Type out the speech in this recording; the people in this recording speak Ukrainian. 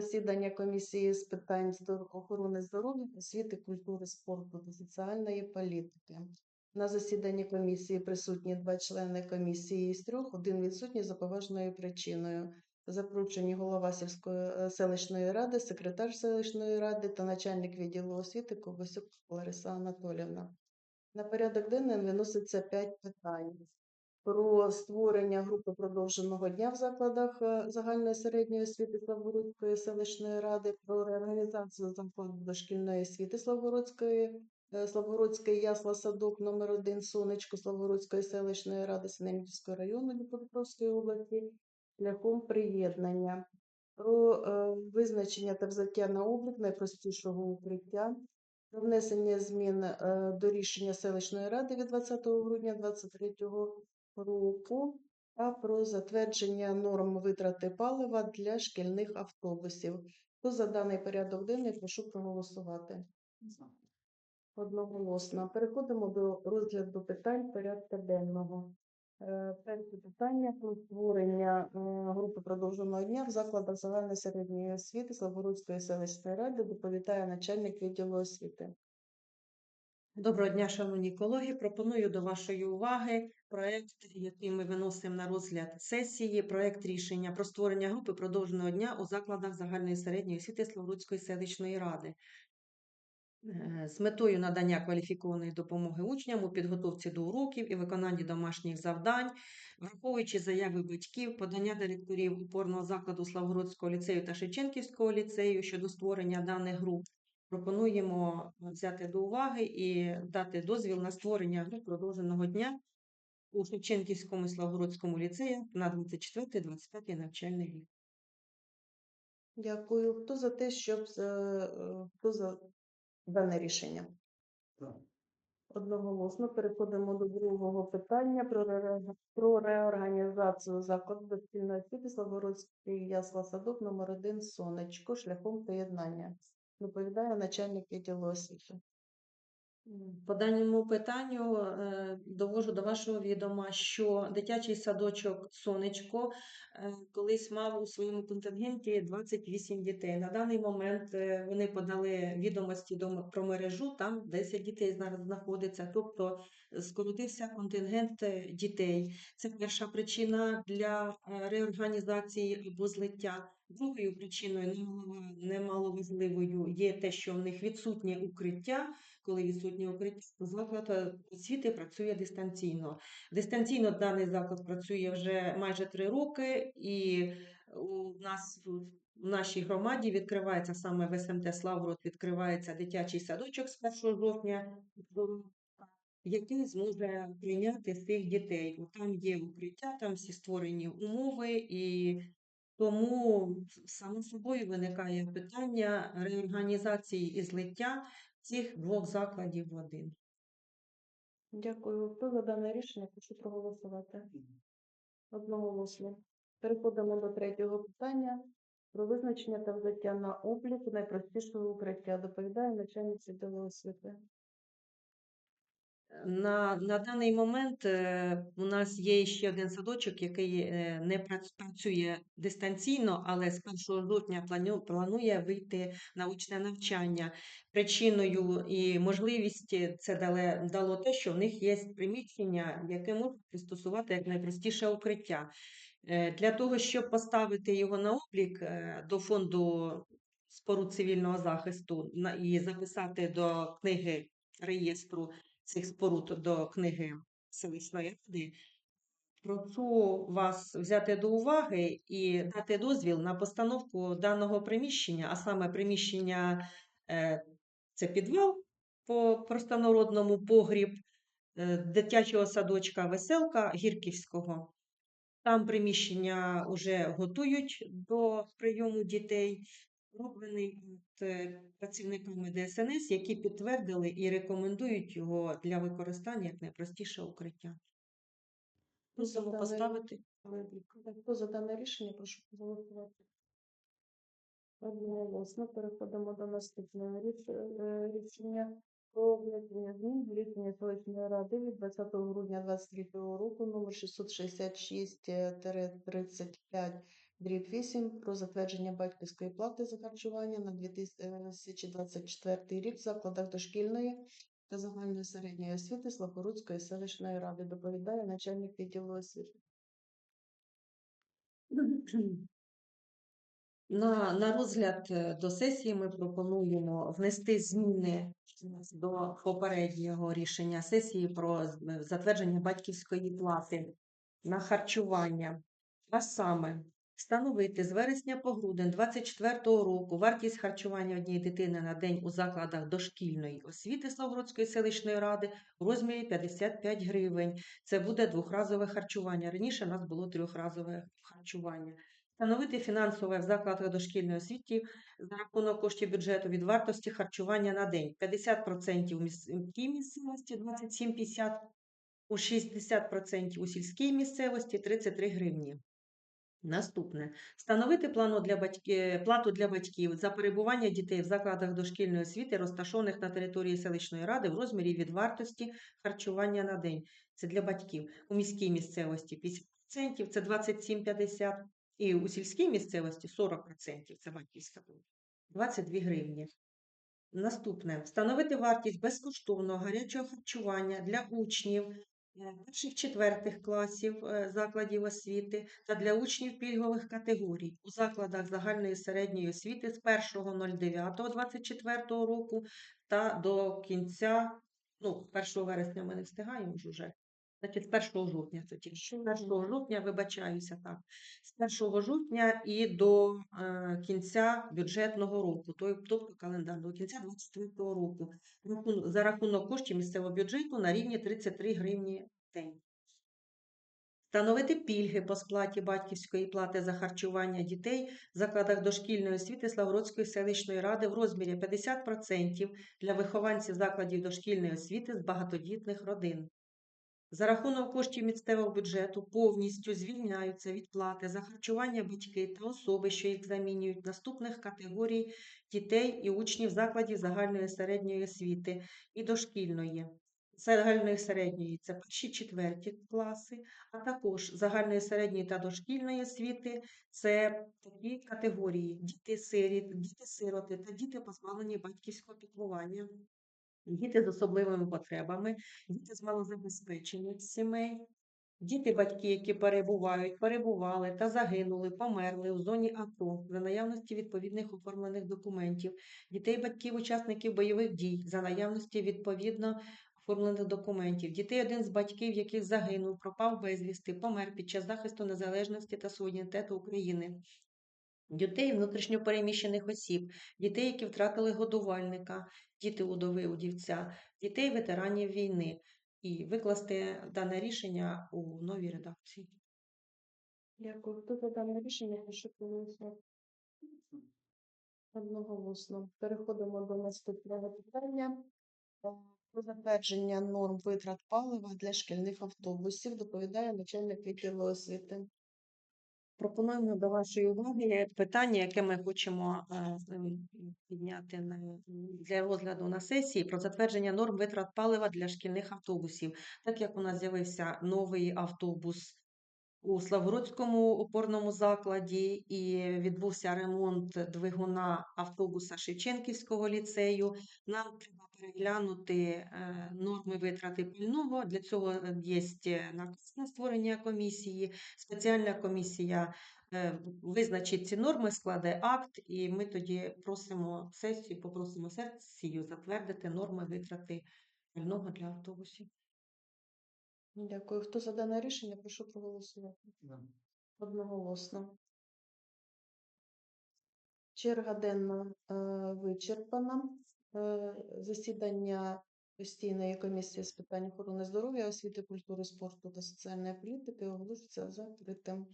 засідання комісії з питань охорони здоров'я, освіти, культури, спорту та соціальної політики. На засіданні комісії присутні два члени комісії з трьох, один відсутній за поважною причиною. Запрошені голова сільської е, селищної ради, секретар селищної ради та начальник відділу освіти Ковбасюк Лариса Анатолівна. На порядок денний виноситься п'ять питань про створення групи продовженого дня в закладах е, загальної середньої освіти Славгородської селищної ради, про реорганізацію закладу дошкільної освіти Славгородської, е, Славгородський ясла садок номер 1 Сонечко Славгородської селищної ради Синельниківського району Дніпропетровської області шляхом приєднання, про е, визначення та взяття на облік найпростішого укриття, про внесення змін до рішення селищної ради від 20 грудня 2023 року та про затвердження норм витрати палива для шкільних автобусів. Хто за даний порядок денний, прошу проголосувати. Одноголосно. Переходимо до розгляду питань порядку денного. Е, Перше питання про створення е, групи продовженого дня в закладах загальної середньої освіти Славгородської селищної ради доповідає начальник відділу освіти. Доброго дня, шановні колеги. Пропоную до вашої уваги проект, який ми виносимо на розгляд сесії. Проект рішення про створення групи продовженого дня у закладах загальної середньої освіти Славутської селищної ради. Е, З метою надання кваліфікованої допомоги учням у підготовці до уроків і виконанні домашніх завдань, враховуючи заяви батьків, подання директорів опорного закладу Славгородського ліцею та Шевченківського ліцею щодо створення даних груп, пропонуємо взяти до уваги і дати дозвіл на створення груп продовженого дня у Шевченківському і Славгородському ліцеї на 24-25 навчальний рік. Дякую. Хто за те, щоб за- е, хто за дане рішення? Одноголосно переходимо до другого питання про, про реорганізацію закладу дошкільної освіти Славгородський ясла садок номер 1 Сонечко шляхом поєднання. Доповідає начальник відділу освіти. По даному питанню е, довожу до вашого відома, що дитячий садочок Сонечко е, колись мав у своєму контингенті 28 дітей. На даний момент е, вони подали відомості до про мережу, там 10 дітей зараз знаходиться, тобто скоротився контингент дітей. Це перша причина для реорганізації або злиття. Другою причиною немало- немаловажливою є те, що в них відсутнє укриття коли відсутнє укриття, заклад е, освіти працює дистанційно. Дистанційно даний заклад працює вже майже три роки, і у нас в нашій громаді відкривається саме в СМТ Славгород відкривається дитячий садочок з 1 жовтня, який зможе прийняти цих дітей. Там є укриття, там всі створені умови, і тому само собою виникає питання реорганізації і злиття цих двох закладів в один. Дякую. Хто за дане рішення? Прошу проголосувати. Одноголосно. Переходимо до третього питання про визначення та взяття на облік найпростішого укриття. Доповідає начальник відділу освіти. На, на даний момент е, у нас є ще один садочок, який е, не прац- працює дистанційно, але з 1 жовтня планує вийти на очне навчання. Причиною і можливості це дало, дало те, що в них є приміщення, яке можуть пристосувати як найпростіше укриття. Е, Для того, щоб поставити його на облік е, до фонду споруд цивільного захисту і записати до книги реєстру цих споруд до книги селищної ради, прошу вас взяти до уваги і дати дозвіл на постановку даного приміщення, а саме приміщення е, це підвал по простонародному погріб е, дитячого садочка Веселка Гірківського. Там приміщення вже готують до прийому дітей, роблений працівниками ДСНС, які підтвердили і рекомендують його для використання як найпростіше укриття. Просимо дане поставити. Хто за дане рішення? Прошу проголосувати. Одноголосно. Переходимо до наступного е, рішення про внесення змін до рішення селищної ради від 20 грудня 2023 року номер 666-35 дріб 8 про затвердження батьківської плати за харчування на 2024 рік в закладах дошкільної та загальної середньої освіти Славгородської селищної ради. Доповідає начальник відділу освіти. На, на розгляд е, до сесії ми пропонуємо внести зміни до попереднього рішення сесії про е, затвердження батьківської плати на харчування. А саме встановити з вересня по грудень 2024 року вартість харчування однієї дитини на день у закладах дошкільної освіти Славгородської селищної ради у розмірі 55 гривень. Це буде двохразове харчування. Раніше у нас було трьохразове харчування. Встановити фінансове в закладах дошкільної освіти за рахунок коштів бюджету від вартості харчування на день. 50% у міській місцевості 27,50, у 60% у сільській місцевості 33 гривні. Наступне. Встановити плату для батьків за перебування дітей в закладах дошкільної освіти, розташованих на території селищної ради в розмірі від вартості харчування на день. Це для батьків. У міській місцевості 50%, це 27,50, і у сільській місцевості 40%, це батьківська плата, 22 гривні. Наступне. Встановити вартість безкоштовного гарячого харчування для учнів перших четвертих класів е, закладів освіти та для учнів пільгових категорій у закладах загальної середньої освіти з 1.09.24 року та до кінця, ну, 1 вересня ми не встигаємо. Значить, з 1 жовтня це тільки. З 1 жовтня, вибачаюся, так. З 1 жовтня і до е, кінця бюджетного року, тобто календарного кінця 2024 року, за рахунок коштів місцевого бюджету на рівні 33 гривні в день. Встановити пільги по сплаті батьківської плати за харчування дітей в закладах дошкільної освіти Славгородської селищної ради в розмірі 50% для вихованців закладів дошкільної освіти з багатодітних родин. За рахунок коштів місцевого бюджету повністю звільняються від плати за харчування батьки та особи, що їх замінюють наступних категорій дітей і учнів закладів загальної середньої освіти і дошкільної. Загальної середньої це перші четверті класи, а також загальної середньої та дошкільної освіти це такі категорії діти-сиріт, діти-сироти та діти позбавлені батьківського піклування, діти з особливими потребами, діти з малозабезпечених сімей, діти, батьки, які перебувають, перебували та загинули, померли у зоні АТО за наявності відповідних оформлених документів, дітей, батьків, учасників бойових дій за наявності відповідно оформлених документів, дітей, один з батьків, яких загинув, пропав безвісти, помер під час захисту незалежності та суверенітету України. Дітей внутрішньопереміщених осіб, дітей, які втратили годувальника, діти удови удівця, дітей ветеранів війни і викласти дане рішення у новій редакції. Дякую. Хто за дане рішення, прошу проголосувати. Одноголосно. Переходимо до наступного питання. Е, Про затвердження норм витрат палива для шкільних автобусів доповідає начальник відділу освіти. Пропонуємо до вашої уваги питання, яке ми хочемо е, підняти для розгляду на сесії про затвердження норм витрат палива для шкільних автобусів. Так як у нас з'явився новий автобус у Славгородському опорному закладі і відбувся ремонт двигуна автобуса Шевченківського ліцею, нам треба переглянути е, норми витрати пального. Для цього є наказ на створення комісії. Спеціальна комісія е, визначить ці норми, складе акт, і ми тоді просимо сесію, попросимо сесію затвердити норми витрати пального для автобусів. Дякую. Хто за дане рішення, прошу проголосувати. Одноголосно. Черга денна е, вичерпана. Е, Засідання постійної комісії з питань охорони здоров'я, освіти, культури, спорту та соціальної політики оголошується закритим.